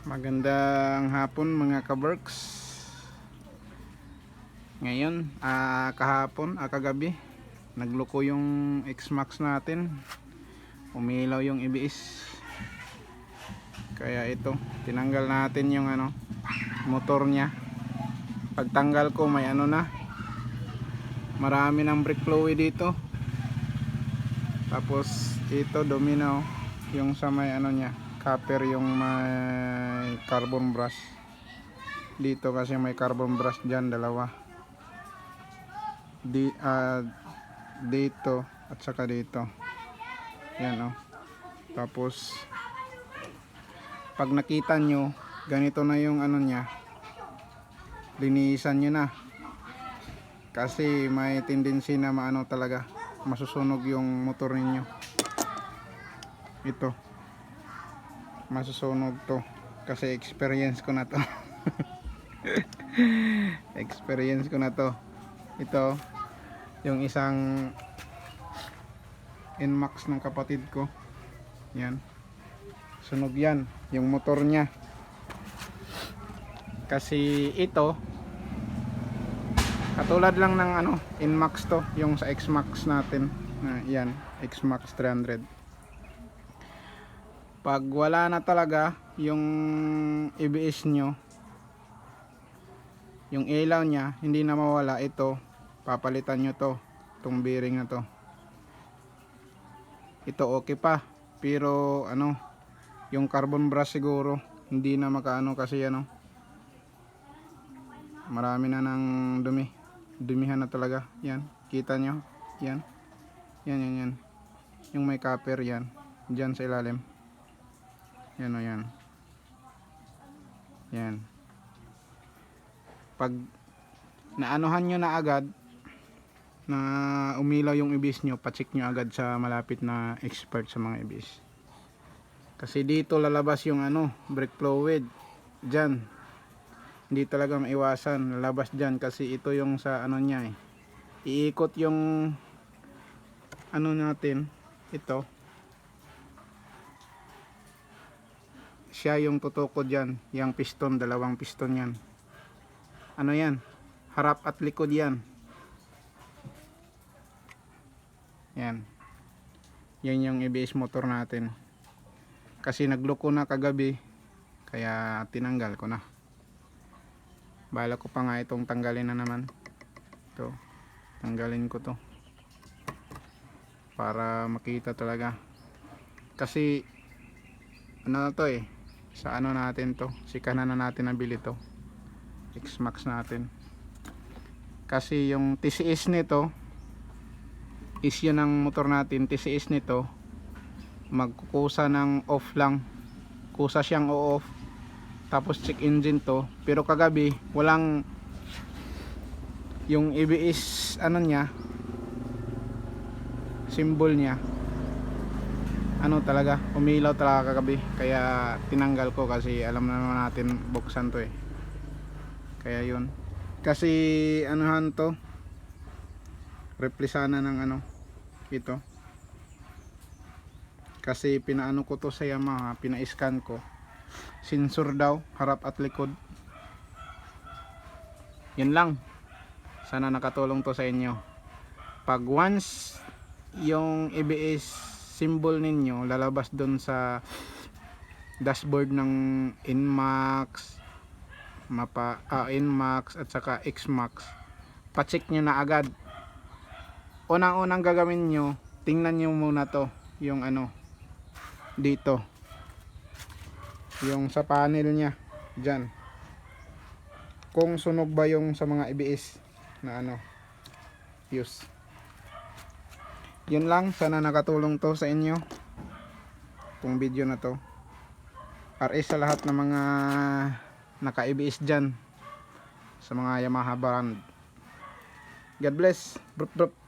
Magandang hapon mga kaberks. Ngayon, ah, kahapon, ah, kagabi, nagluko yung X-Max natin. Umilaw yung IBS. Kaya ito, tinanggal natin yung ano, motor niya. Pagtanggal ko may ano na. Marami ng brake fluid dito. Tapos ito domino yung sa may ano niya, copper yung may carbon brush. Dito kasi may carbon brush diyan dalawa. Di ah, dito at saka dito. Yan oh. Tapos pag nakita nyo, ganito na yung ano niya. Linisan nyo na. Kasi may tendency na maano talaga, masusunog yung motor ninyo. Ito. Masusunog to. Kasi experience ko na to. experience ko na to. Ito. Yung isang Nmax ng kapatid ko. Yan. Sunog yan. Yung motor niya. Kasi ito. Katulad lang ng ano, Nmax to. Yung sa Xmax natin. Na, yan. Xmax 300 pag wala na talaga yung ABS nyo yung ilaw nya hindi na mawala. Ito papalitan nyo to itong bearing na to. Ito okay pa. Pero ano yung carbon brush siguro hindi na makaano kasi ano marami na ng dumi. Dumihan na talaga. Yan kita nyo? Yan. Yan yan yan. Yung may copper yan. Dyan sa ilalim yan o yan. Yan. Pag naanuhan nyo na agad na umilaw yung ibis nyo, pacheck nyo agad sa malapit na expert sa mga ibis. Kasi dito lalabas yung ano, brake fluid. Diyan. Hindi talaga maiwasan. Lalabas dyan kasi ito yung sa ano niya eh. Iikot yung ano natin, ito. Siya yung tutukod yan yung piston, dalawang piston yan. Ano yan? Harap at likod yan. Yan. Yan yung ABS motor natin. Kasi nagloko na kagabi kaya tinanggal ko na. Bala ko pa nga itong tanggalin na naman. Ito tanggalin ko to. Para makita talaga. Kasi ano na to eh sa ano natin to? Si kanan na natin nabili to. X-Max natin. Kasi yung TCS nito is yun ang motor natin. TCS nito magkukusa ng off lang. Kusa siyang o-off. Tapos check engine to. Pero kagabi walang yung ABS ano niya symbol niya ano talaga umilaw talaga kagabi. Kaya tinanggal ko kasi alam na naman natin buksan to eh. Kaya yun. Kasi anuhan to? Replisana ng ano ito. Kasi pinaano ko to sa Yamaha pina-scan ko. Sensor daw harap at likod. Yun lang. Sana nakatulong to sa inyo. Pag once yung ABS symbol ninyo lalabas doon sa dashboard ng Inmax mapa ah, Inmax at saka Xmax. Pa-check nyo na agad. Unang-unang gagawin nyo tingnan nyo muna to yung ano dito. Yung sa panel nya dyan. Kung sunog ba yung sa mga ABS na ano use yun lang sana nakatulong to sa inyo. Itong video na to. RS sa lahat ng mga naka ABS dyan. Sa mga Yamaha brand. God bless. Brup brup